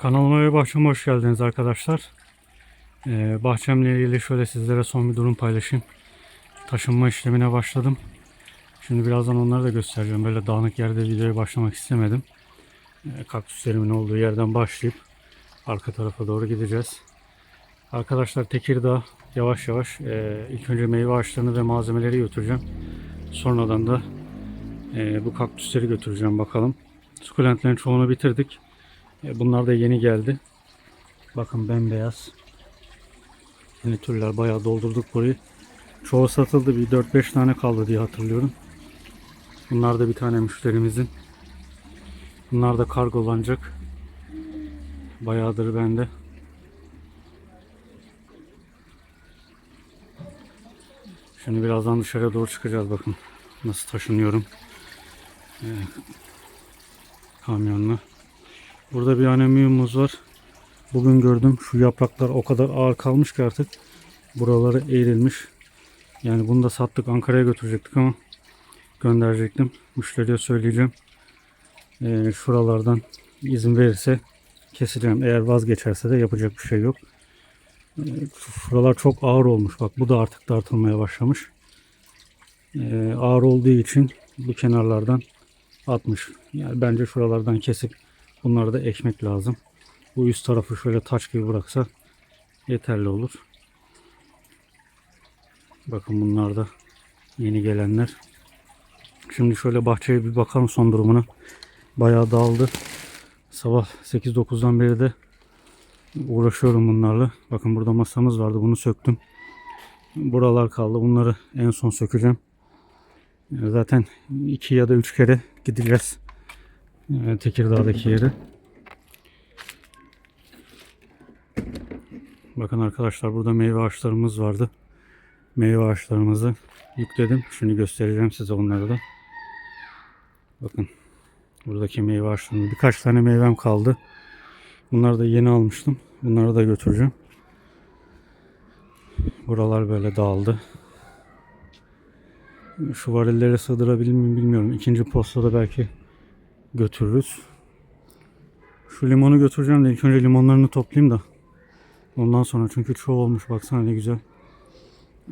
Kanalıma ve bahçeme hoş geldiniz arkadaşlar. Ee, bahçemle ilgili şöyle sizlere son bir durum paylaşayım. Taşınma işlemine başladım. Şimdi birazdan onları da göstereceğim. Böyle dağınık yerde videoya başlamak istemedim. Ee, kaktüslerimin olduğu yerden başlayıp arka tarafa doğru gideceğiz. Arkadaşlar Tekirdağ yavaş yavaş e, ilk önce meyve ağaçlarını ve malzemeleri götüreceğim. Sonradan da e, bu kaktüsleri götüreceğim bakalım. Sukulentlerin çoğunu bitirdik. E, Bunlar da yeni geldi. Bakın bembeyaz. Yeni türler bayağı doldurduk burayı. Çoğu satıldı. Bir 4-5 tane kaldı diye hatırlıyorum. Bunlar da bir tane müşterimizin. Bunlar da kargolanacak. Bayağıdır bende. Şimdi birazdan dışarıya doğru çıkacağız bakın. Nasıl taşınıyorum. Ee, kamyonla. Burada bir anemiyumuz var. Bugün gördüm şu yapraklar o kadar ağır kalmış ki artık buraları eğrilmiş. Yani bunu da sattık Ankara'ya götürecektik ama gönderecektim. Müşteriye söyleyeceğim. Ee, şuralardan izin verirse keseceğim. Eğer vazgeçerse de yapacak bir şey yok. Ee, şuralar çok ağır olmuş. Bak bu da artık dartılmaya başlamış. Ee, ağır olduğu için bu kenarlardan atmış. Yani bence şuralardan kesip bunları da ekmek lazım. Bu üst tarafı şöyle taç gibi bıraksa yeterli olur. Bakın bunlar da yeni gelenler. Şimdi şöyle bahçeye bir bakalım son durumuna. Bayağı dağıldı. Sabah 8-9'dan beri de uğraşıyorum bunlarla. Bakın burada masamız vardı. Bunu söktüm. Buralar kaldı. Bunları en son sökeceğim. Zaten iki ya da üç kere gideceğiz. Tekirdağ'daki yere. Bakın arkadaşlar burada meyve ağaçlarımız vardı. Meyve ağaçlarımızı yükledim. Şimdi göstereceğim size onları da. Bakın buradaki meyve ağaçlarımız. Birkaç tane meyvem kaldı. Bunları da yeni almıştım. Bunları da götüreceğim. Buralar böyle dağıldı. Şu varilleri sığdırabilir miyim bilmiyorum. İkinci postada belki götürürüz. Şu limonu götüreceğim de ilk önce limonlarını toplayayım da. Ondan sonra çünkü çoğu olmuş baksana ne güzel.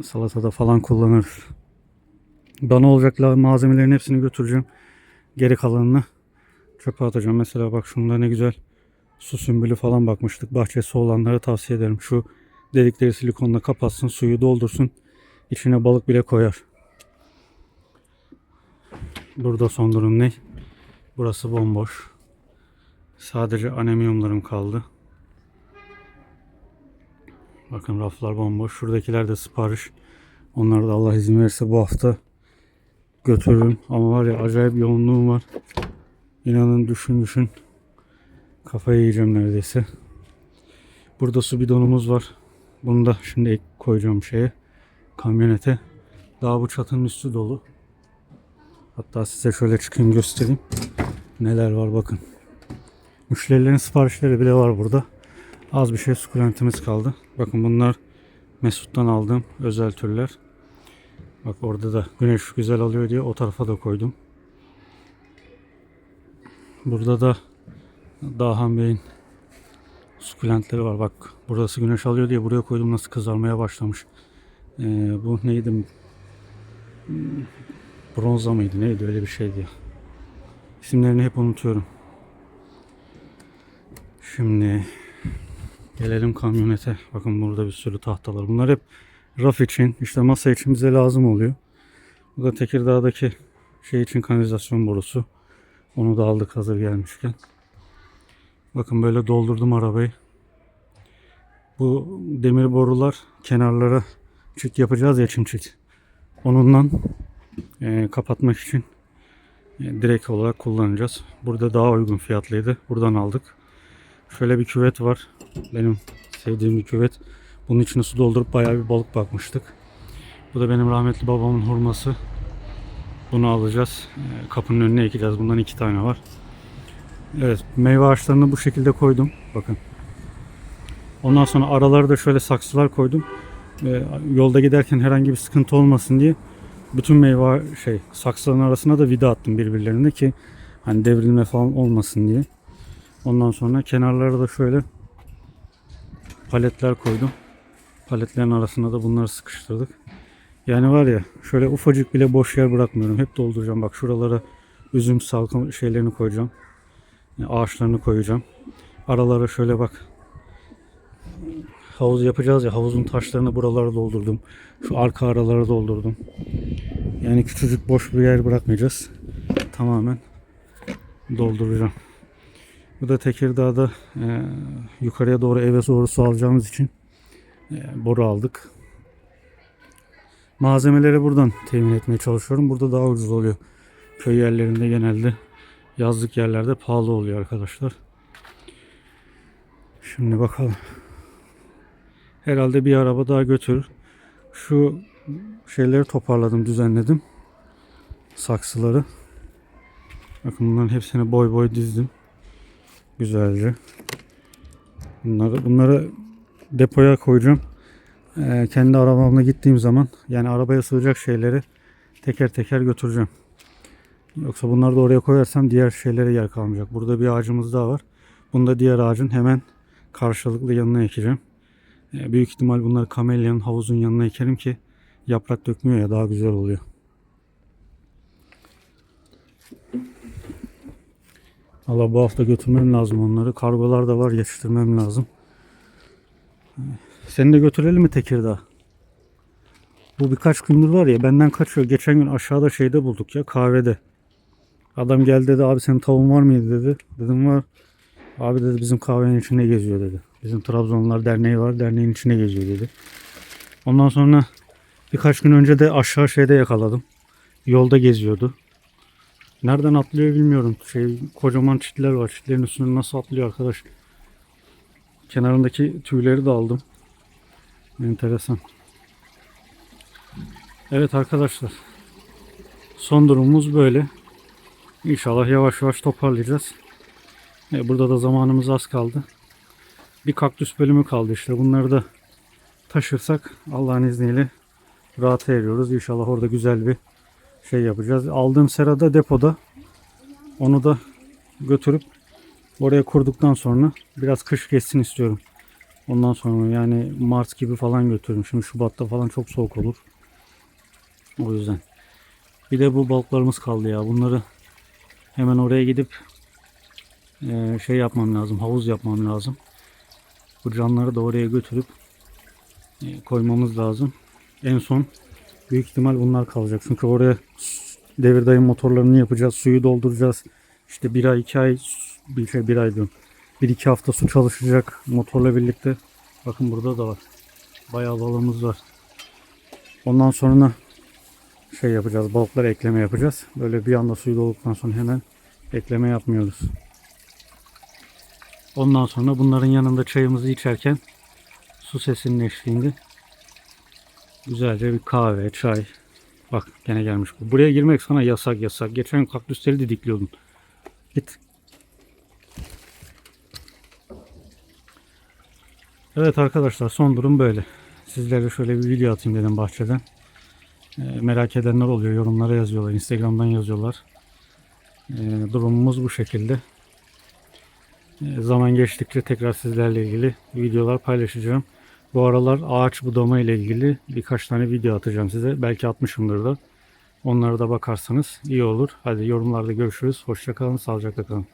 Salatada falan kullanırız. Bana olacak la- malzemelerin hepsini götüreceğim. Geri kalanını çöpe atacağım. Mesela bak şunda ne güzel su sümbülü falan bakmıştık. Bahçesi olanlara tavsiye ederim. Şu delikleri silikonla kapatsın, suyu doldursun. İçine balık bile koyar. Burada son durum ne? Burası bomboş. Sadece anemiyumlarım kaldı. Bakın raflar bomboş. Şuradakiler de sipariş. Onları da Allah izin verirse bu hafta götürürüm. Ama var ya acayip yoğunluğum var. İnanın düşün düşün. Kafayı yiyeceğim neredeyse. Burada su bidonumuz var. Bunu da şimdi koyacağım şeye. Kamyonete. Daha bu çatının üstü dolu. Hatta size şöyle çıkayım göstereyim. Neler var bakın. Müşterilerin siparişleri bile var burada. Az bir şey sukulentimiz kaldı. Bakın bunlar Mesut'tan aldığım özel türler. Bak orada da güneş güzel alıyor diye o tarafa da koydum. Burada da Dahan Bey'in sukulentleri var. Bak burası güneş alıyor diye buraya koydum nasıl kızarmaya başlamış. Ee, bu neydi? Hmm, Bronza mıydı neydi öyle bir şeydi ya. İsimlerini hep unutuyorum. Şimdi gelelim kamyonete. Bakın burada bir sürü tahtalar. Bunlar hep raf için, işte masa için bize lazım oluyor. Bu da Tekirdağ'daki şey için kanalizasyon borusu. Onu da aldık hazır gelmişken. Bakın böyle doldurdum arabayı. Bu demir borular kenarlara çit yapacağız ya çim çit. Onunla e, kapatmak için direkt olarak kullanacağız. Burada daha uygun fiyatlıydı. Buradan aldık. Şöyle bir küvet var. Benim sevdiğim bir küvet. Bunun içine su doldurup bayağı bir balık bakmıştık. Bu da benim rahmetli babamın hurması. Bunu alacağız. E, kapının önüne ekeceğiz. Bundan iki tane var. Evet meyve ağaçlarını bu şekilde koydum. Bakın. Ondan sonra araları da şöyle saksılar koydum. E, yolda giderken herhangi bir sıkıntı olmasın diye bütün meyve şey saksıların arasına da vida attım birbirlerine ki hani devrilme falan olmasın diye. Ondan sonra kenarlara da şöyle paletler koydum. Paletlerin arasına da bunları sıkıştırdık. Yani var ya şöyle ufacık bile boş yer bırakmıyorum. Hep dolduracağım. Bak şuralara üzüm salkım şeylerini koyacağım. Yani ağaçlarını koyacağım. Aralara şöyle bak. Havuz yapacağız ya havuzun taşlarını buralara doldurdum. Şu arka aralara doldurdum. Yani küçücük boş bir yer bırakmayacağız. Tamamen dolduracağım. Bu da Tekirdağ'da e, yukarıya doğru eve doğru su alacağımız için e, boru aldık. Malzemeleri buradan temin etmeye çalışıyorum. Burada daha ucuz oluyor. Köy yerlerinde genelde yazlık yerlerde pahalı oluyor arkadaşlar. Şimdi bakalım. Herhalde bir araba daha götürür. Şu şeyleri toparladım, düzenledim. Saksıları. Bakın bunların hepsini boy boy dizdim. Güzelce. Bunları, bunları depoya koyacağım. Ee, kendi arabamla gittiğim zaman yani arabaya sığacak şeyleri teker teker götüreceğim. Yoksa bunları da oraya koyarsam diğer şeylere yer kalmayacak. Burada bir ağacımız daha var. Bunu da diğer ağacın hemen karşılıklı yanına ekeceğim. Ee, büyük ihtimal bunları kamelyanın havuzun yanına ekerim ki yaprak dökmüyor ya daha güzel oluyor. Valla bu hafta götürmem lazım onları. Kargolar da var yetiştirmem lazım. Seni de götürelim mi Tekirdağ? Bu birkaç gündür var ya benden kaçıyor. Geçen gün aşağıda şeyde bulduk ya kahvede. Adam geldi dedi abi senin tavuğun var mıydı dedi. Dedim var. Abi dedi bizim kahvenin içinde geziyor dedi. Bizim Trabzonlular Derneği var derneğin içinde geziyor dedi. Ondan sonra birkaç gün önce de aşağı şeyde yakaladım. Yolda geziyordu. Nereden atlıyor bilmiyorum. Şey kocaman çitler var. Çitlerin üstüne nasıl atlıyor arkadaş. Kenarındaki tüyleri de aldım. Enteresan. Evet arkadaşlar. Son durumumuz böyle. İnşallah yavaş yavaş toparlayacağız. E, burada da zamanımız az kaldı. Bir kaktüs bölümü kaldı işte. Bunları da taşırsak Allah'ın izniyle rahat eriyoruz. İnşallah orada güzel bir şey yapacağız. Aldığım serada depoda. Onu da götürüp oraya kurduktan sonra biraz kış geçsin istiyorum. Ondan sonra yani Mart gibi falan götürürüm. Şimdi Şubat'ta falan çok soğuk olur. O yüzden. Bir de bu balıklarımız kaldı ya. Bunları hemen oraya gidip eee, şey yapmam lazım. Havuz yapmam lazım. Bu canları da oraya götürüp eee, koymamız lazım. En son büyük ihtimal bunlar kalacak. Çünkü oraya devir dayım motorlarını yapacağız. Suyu dolduracağız. İşte bir ay iki ay bir şey bir ay diyorum. Bir iki hafta su çalışacak motorla birlikte. Bakın burada da var. Bayağı balığımız var. Ondan sonra şey yapacağız. Balıklara ekleme yapacağız. Böyle bir anda suyu dolduktan sonra hemen ekleme yapmıyoruz. Ondan sonra bunların yanında çayımızı içerken su sesinin eşliğinde güzelce bir kahve, çay. Bak gene gelmiş bu. Buraya girmek sana yasak yasak. Geçen kaktüsleri didikliyordun. Git. Evet arkadaşlar son durum böyle. Sizlere şöyle bir video atayım dedim bahçeden. Ee, merak edenler oluyor. Yorumlara yazıyorlar. Instagram'dan yazıyorlar. Ee, durumumuz bu şekilde. Ee, zaman geçtikçe tekrar sizlerle ilgili videolar paylaşacağım. Bu aralar ağaç budama ile ilgili birkaç tane video atacağım size. Belki atmışımdır da. Onlara da bakarsanız iyi olur. Hadi yorumlarda görüşürüz. Hoşçakalın, sağlıcakla kalın.